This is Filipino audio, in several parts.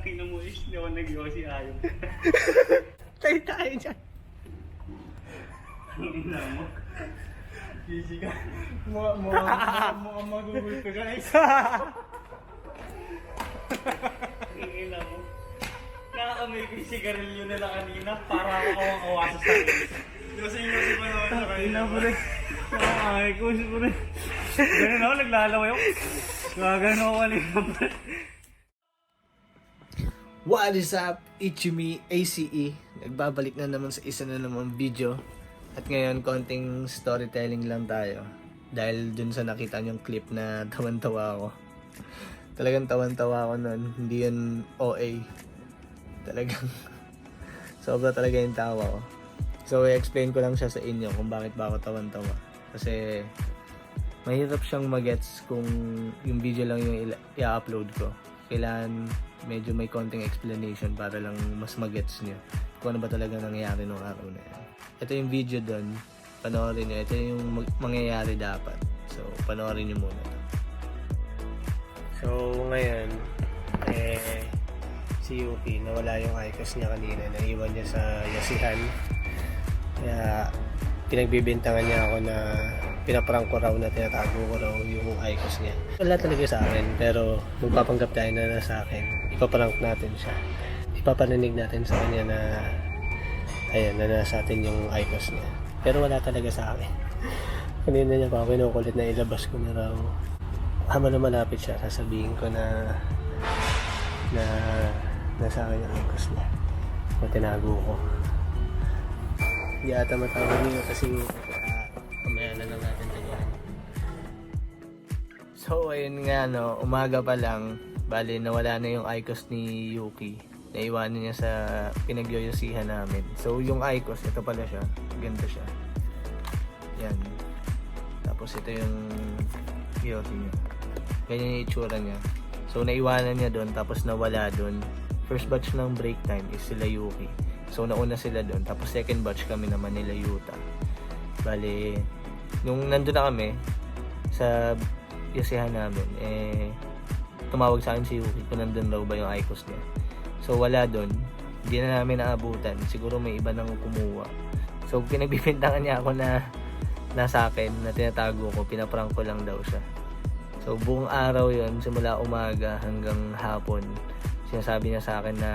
Tangina mo is, hindi ako nag-yosi ayaw. Tayo tayo dyan. Tangina mo. Easy ka. Mukha, mukha, mukha, mukha magugul ka guys. Tangina mo. Nakakamay ko yung sigarilyo nila kanina para ako kawang-kawa sa sakit. Yosi-yosi pa naman sa kanina. pre. Nakakamay ko si pre. Ganun ako, naglalaway ako. Gagano ako kanina. What is up? Ichimi ACE. Nagbabalik na naman sa isa na naman video. At ngayon, konting storytelling lang tayo. Dahil dun sa nakita niyong clip na tawan-tawa ako. Talagang tawan-tawa ako nun. Hindi yun OA. Talagang sobra talaga yung tawa ko. So, i-explain ko lang siya sa inyo kung bakit ba ako tawan-tawa. Kasi mahirap siyang magets kung yung video lang yung i-upload ko. Kailangan medyo may konting explanation para lang mas magets nyo kung ano ba talaga nangyayari nung araw na yun. Ito yung video doon, panoorin nyo. Ito yung mangyayari dapat. So, panoorin nyo muna. So, ngayon, eh, si Yuki, nawala yung icons niya kanina. Naiwan niya sa Yasihan. Kaya, pinagbibintangan niya ako na pinaprank ko raw na tinatago ko raw yung icons niya. Wala talaga sa akin, pero magpapanggap tayo na nasa akin. Ipaprank natin siya. Ipapaninig natin sa kanya na ayan, na nasa atin yung icons niya. Pero wala talaga sa akin. Kanina niya pa ako kinukulit na ilabas ko na raw. Habang na malapit siya, sasabihin ko na na nasa akin yung icons niya. O tinago ko. Hindi ata matawag niyo kasi kaya mamaya na lang natin tingnan. So ayun nga no, umaga pa lang, bali nawala na yung icos ni Yuki. Naiwanan niya sa pinagyoyosihan namin. So yung icos, ito pala siya. Ganda siya. Yan. Tapos ito yung yosi niya. Ganyan yung itsura niya. So naiwanan niya doon, tapos nawala doon. First batch ng break time is sila Yuki. So nauna sila doon. Tapos second batch kami naman nila Yuta. Bali, nung nandun na kami sa yasihan namin, eh, tumawag sa akin si Yuki kung nandun daw ba yung icos niya. So wala doon. Hindi na namin naabutan. Siguro may iba nang kumuha. So pinagbibintangan niya ako na nasa akin, na tinatago ko, pinaprank ko lang daw siya. So buong araw yon simula umaga hanggang hapon, sinasabi niya sa akin na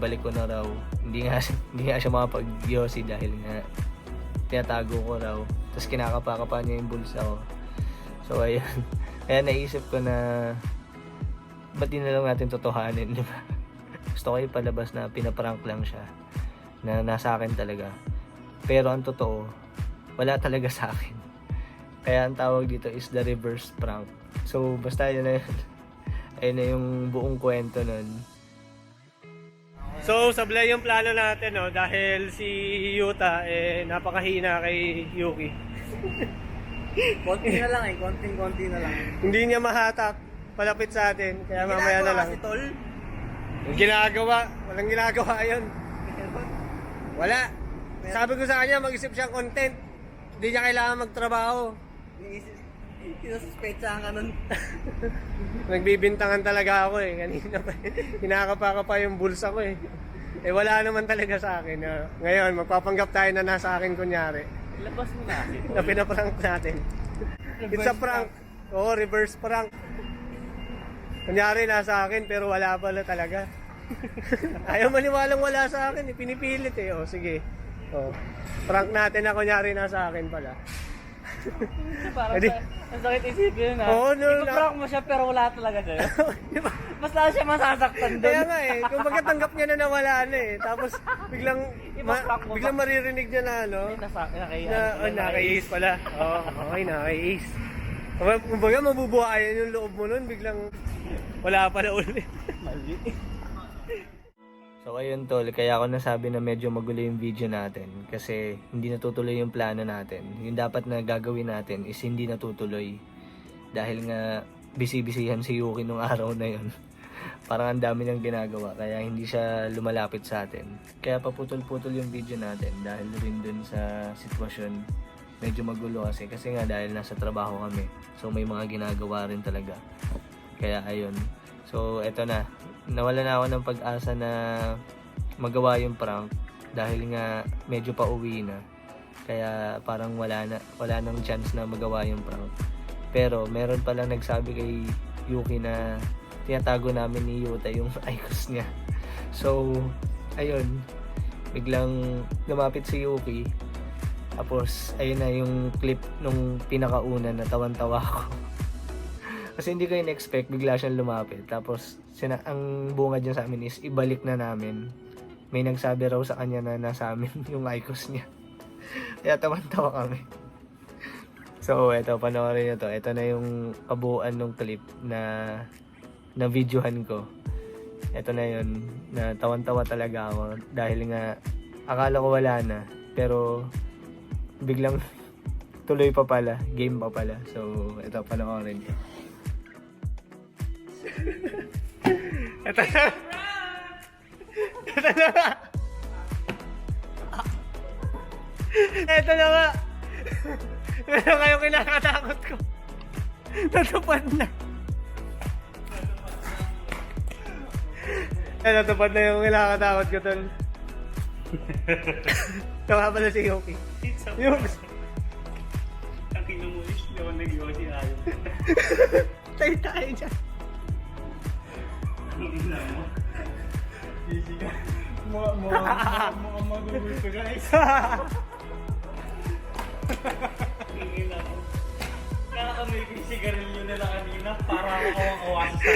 balik ko na raw. Hindi nga, hindi nga siya makapag-yosi dahil nga tinatago ko raw. Tapos kinakapa-kapa niya yung bulsa ko. So ayun. Kaya naisip ko na ba't na lang natin totohanin, di ba? Gusto ko ipalabas na pinaprank lang siya. Na nasa akin talaga. Pero ang totoo, wala talaga sa akin. Kaya ang tawag dito is the reverse prank. So basta yun na yun. Ayun na yung buong kwento nun. So, sablay yung plano natin, no? Dahil si Yuta, eh, napakahina kay Yuki. Konti na lang eh, konting-konti na lang. Hindi niya mahatak palapit sa atin, kaya mamaya na lang. Si Tol. Yung ginagawa, walang ginagawa yun. Wala. Sabi ko sa kanya, mag-isip siyang content. Hindi niya kailangan magtrabaho. Sinususpechahan ka nun. Nagbibintangan talaga ako eh. Kanina pa. Hinakapa pa yung bulsa ko eh. Eh wala naman talaga sa akin. ah. ngayon, magpapanggap tayo na nasa akin kunyari. Labas mo na kasi. Na pinaprank natin. It's a prank. Oo, reverse prank. Kunyari nasa akin pero wala pala talaga. Ayaw maniwalang wala sa akin. eh. Pinipilit eh. O sige. O. Prank natin na kunyari nasa akin pala. Parang Edi- sa, ang sakit isipin na. Oo, no, Ipaprank mo siya pero wala talaga sa'yo. Di ba? Mas lalo siya masasaktan doon. Kaya nga eh, kung tanggap niya na nawala na eh. Tapos biglang Ipaprank mo ba? biglang maririnig niya na ano, Nasa, na oh, naka-ace pala. Oo, oh, okay, naka-ace. Kumbaga mabubuhayan yung loob mo nun, biglang wala pala ulit. Mali. So ayun tol, kaya ako nasabi na medyo magulo yung video natin kasi hindi natutuloy yung plano natin. Yung dapat na gagawin natin is hindi natutuloy dahil nga busy-busyhan si Yuki nung araw na yun. Parang ang dami niyang ginagawa kaya hindi siya lumalapit sa atin. Kaya paputol-putol yung video natin dahil rin dun sa sitwasyon medyo magulo kasi kasi nga dahil nasa trabaho kami. So may mga ginagawa rin talaga. Kaya ayun. So eto na, nawala na ako ng pag-asa na magawa yung prank dahil nga medyo pa uwi na. Kaya parang wala na wala nang chance na magawa yung prank. Pero meron palang nagsabi kay Yuki na tinatago namin ni Yuta yung icons niya. So, ayun, biglang lumapit si Yuki. Tapos, ayun na yung clip nung pinakauna na tawan-tawa ako. Kasi hindi ko in-expect, bigla siyang lumapit. Tapos, sina ang bunga dyan sa amin is ibalik na namin. May nagsabi raw sa kanya na nasa amin yung icons niya. Kaya tawan-tawa kami. So, eto, panoorin nyo to. Ito na yung kabuuan ng clip na na videohan ko. Ito na yun, na tawan-tawa talaga ako. Dahil nga, akala ko wala na. Pero, biglang tuloy pa pala. Game pa pala. So, ito, panoorin nyo. Ito na. Ito na nga. Ito na nga. Meron kayo kinakatakot ko. Natupad na. Eh, natupad na yung kinakatakot ko tol. Nga pala si Yoki. Yung, Ang kinumulis, hindi ako nag-yosi ayaw. tayo tayo dyan. Ina mo. Easy ka. Mga, mga magugulo ko guys. Ang ina mo. Nakaamoy ko yung sigarilyo nila kanina para ako kawang-awa sa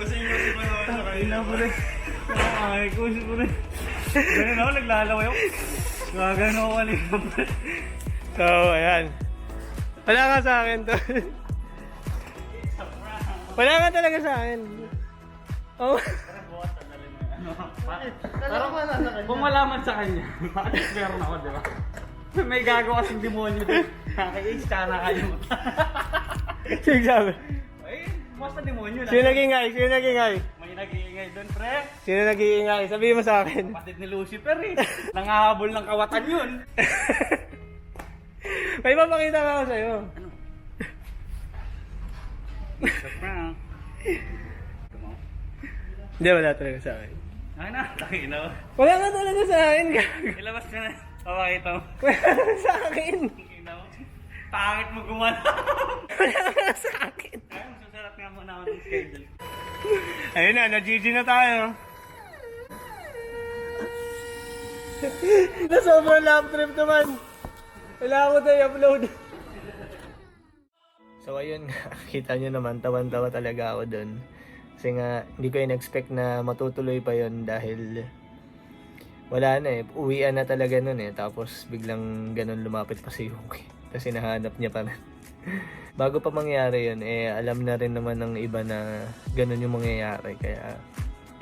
kasi pa naman sa kanina. mo rin. Ay, kusi mo rin. Ganun ako, naglalaway ako. Gagano ako kanina. So, ayan. Wala ka sa akin to. Wala ka talaga sa akin. Oh. Pero kung malaman sa kanya, bakit meron ako, di ba? May gagawa kasing demonyo doon. Nakaka-age ka na kayo. Sige sabi. Ay, basta demonyo lang. Sino nag-ingay? Sino nag-ingay? May nag-iingay doon, pre. Sino nag-iingay? Sabihin mo sa akin. Kapatid ni Lucifer eh. Nangahabol ng kawatan yun. May papakita ka ako sa'yo. Sa prank. Hindi, wala talaga sa akin. Ay na, takin na. Wala ka talaga sa akin. Ilabas ka na. Papakita mo. Wala sa akin. Na. Pangit mo gumana. Wala ka sa akin. Ay, susulat nga muna ako ng schedule. Ayun na, na-GG na tayo. na sobrang lap trip naman. Kailangan ko tayo upload. So ayun kita nyo naman, tawan-tawa talaga ako dun. Kasi nga, hindi ko in-expect na matutuloy pa yon dahil wala na eh. Uwian na talaga nun eh. Tapos biglang ganun lumapit pa si Yuki. Tapos hinahanap niya pa rin. Bago pa mangyari yun, eh alam na rin naman ng iba na ganun yung mangyayari. Kaya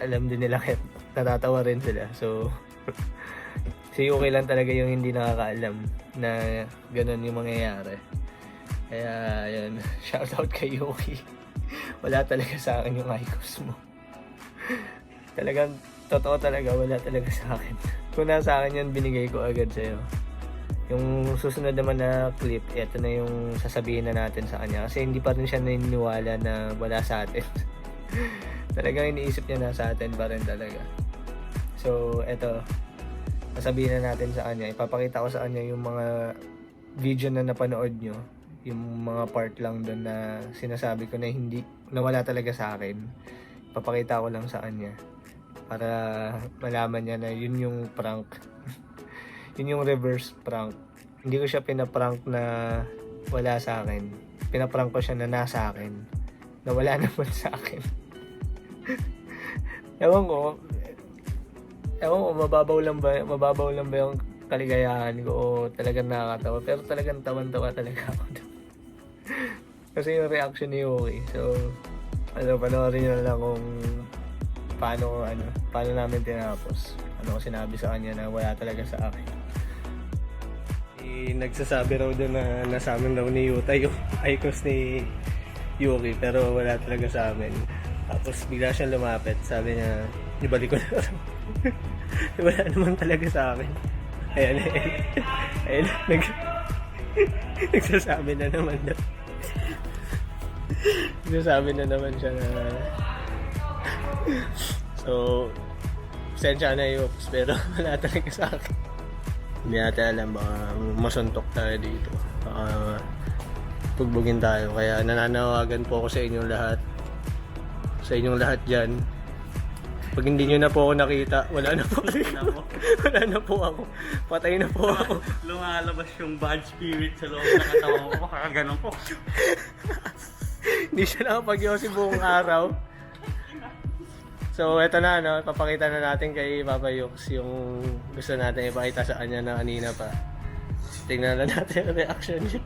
alam din nila kaya natatawa rin sila. So, si Yuki lang talaga yung hindi nakakaalam na ganun yung mangyayari. Kaya, yun. Shoutout kay Yuki. Wala talaga sa akin yung icons mo. Talagang, totoo talaga, wala talaga sa akin. Kung nasa akin yun, binigay ko agad sa'yo. Yung susunod naman na clip, eto na yung sasabihin na natin sa kanya. Kasi hindi pa rin siya naniniwala na wala sa atin. Talagang iniisip niya na sa atin pa rin talaga. So, eto. Sasabihin na natin sa kanya. Ipapakita ko sa kanya yung mga video na napanood nyo. Yung mga part lang doon na sinasabi ko na hindi, na wala talaga sa akin. Ipapakita ko lang sa kanya. Para malaman niya na yun yung prank. yun yung reverse prank. Hindi ko siya pinaprank na wala sa akin. Pinaprank ko siya na nasa akin. Na wala naman sa akin. Ewan ko, ewan ko, mababaw lang ba, mababaw lang ba yung kaligayahan ko o talagang nakakatawa. Pero talagang tawan-tawa talaga ako. Kasi yung reaction ni Yuki. So, ano, panoorin nyo lang kung paano, ano, paano namin tinapos. Ano ko sinabi sa kanya na wala talaga sa akin. Eh, nagsasabi raw doon na nasa amin daw ni Yuta yung icons ni Yuki pero wala talaga sa amin. Tapos bigla siyang lumapit. Sabi niya, ibalik ko na wala naman talaga sa akin. Ayan, ayan. Ayan, nag... nagsasabi na naman daw. Nagsasabi na naman siya na so, sensya na yung pero wala talaga sa akin. Hindi natin alam, baka masuntok tayo dito. Baka pugbugin tayo. Kaya nananawagan po ako sa inyong lahat. Sa inyong lahat dyan. Pag hindi nyo na po ako nakita, wala na po ako. Wala na po ako. Patay na po ako. Lumalabas yung bad spirit sa loob ng katawan ko. Baka ganun po. Hindi siya nakapag-yosi buong araw. So, eto na, no? Papakita na natin kay Papa Yux yung gusto natin ipakita sa kanya na kanina pa. Tingnan na natin ang reaction niya.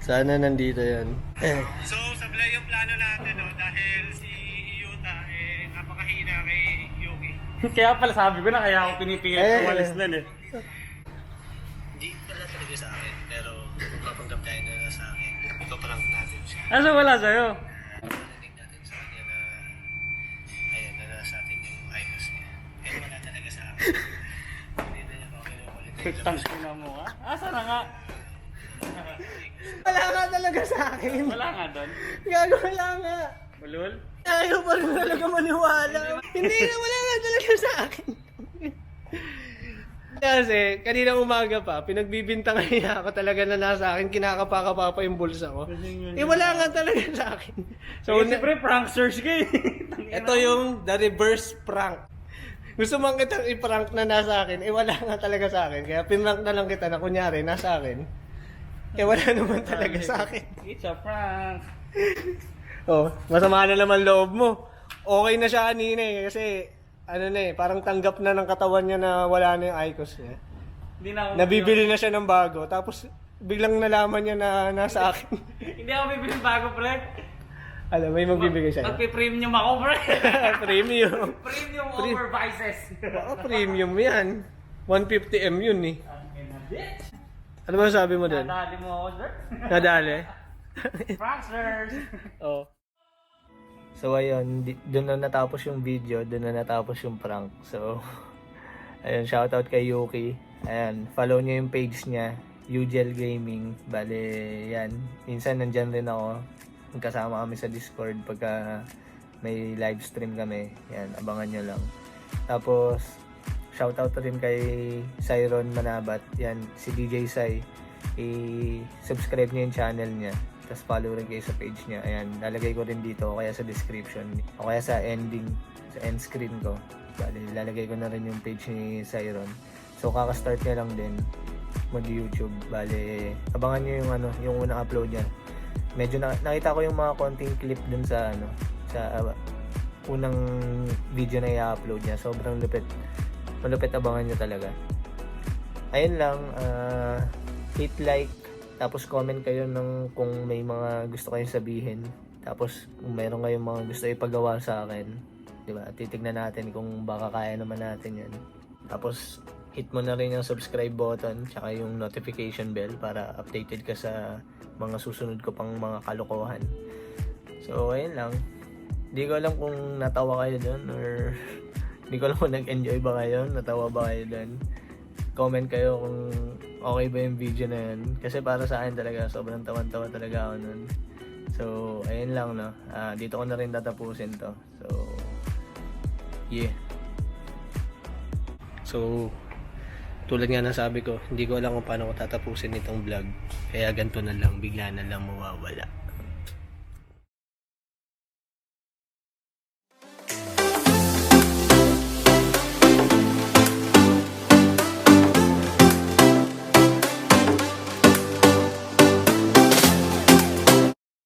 Sana nandito yan. Eh. So, sablay yung plano natin, no? Dahil si Yuta, eh, napakahina kay Yuki. kaya pala sabi ko na kaya ako pinipilit Eh. umalis na eh. Niya ako kinukulit. Tang ina mo ha? Asa na nga? Wala nga talaga sa akin. Wala nga doon. Gago wala nga. Ulul? Ayaw pa rin talaga maniwala. Hindi na wala nga talaga sa akin. Kasi, kanina umaga pa, pinagbibintangan niya ako talaga na nasa akin, kinakapakapa pa yung bulsa ko. Eh, wala nga talaga sa akin. So, na- siyempre pranksters ka eh. ito yung the reverse prank. Gusto man kitang i-prank na nasa akin, eh wala nga talaga sa akin. Kaya pinrank na lang kita na kunyari, nasa akin. Eh wala naman talaga sa akin. It's a prank. Oh, masama na naman loob mo. Okay na siya kanina eh, kasi ano na eh, parang tanggap na ng katawan niya na wala na yung IQOS niya. Hindi na ako Nabibili na siya ng bago, tapos biglang nalaman niya na nasa akin. Hindi ako bibili bago, pre. Alam, may magbibigay sa'yo. Magpi-premium ako, pre. premium. premium Pre- over vices. Baka premium yan. 150M yun eh. Ano ba sabi mo doon? Nadali mo ako, sir. Nadali? Pranksters. Oo. So ayun, doon na natapos yung video, doon na natapos yung prank. So, ayun, shoutout kay Yuki. Ayan, follow niyo yung page niya, Ugel Gaming. Bale, yan. Minsan nandyan rin ako. Magkasama kami sa Discord pagka may live stream kami. Yan, abangan nyo lang. Tapos, shoutout rin kay Cyron Manabat. Yan, si DJ Sai. I-subscribe niyo yung channel niya. Tapos follow rin kayo sa page niya. Ayan, lalagay ko rin dito o kaya sa description. O kaya sa ending, sa end screen ko. Bali, lalagay ko na rin yung page ni Cyron. So, kakastart niya lang din mag-YouTube. Bali, abangan niyo yung ano, yung unang upload niya. Medyo na, nakita ko yung mga konting clip dun sa ano, sa uh, unang video na i-upload niya. Sobrang lupit. Malupit abangan niyo talaga. Ayun lang, ah, hit like, tapos comment kayo ng kung may mga gusto kayong sabihin. Tapos kung meron kayong mga gusto ipagawa sa akin, 'di ba? Titignan natin kung baka kaya naman natin 'yan. Tapos hit mo na rin yung subscribe button tsaka yung notification bell para updated ka sa mga susunod ko pang mga kalokohan. So, ayun lang. Hindi ko alam kung natawa kayo doon or hindi ko alam kung nag-enjoy ba kayo, natawa ba kayo doon. Comment kayo kung okay ba yung video na yun. Kasi para sa akin talaga, sobrang tawan-tawa talaga ako nun. So, ayun lang, no. Ah, dito ko na rin tatapusin to. So, yeah. So, tulad nga ng sabi ko, hindi ko alam kung paano ko tatapusin itong vlog. Kaya ganito na lang, bigla na lang mawawala.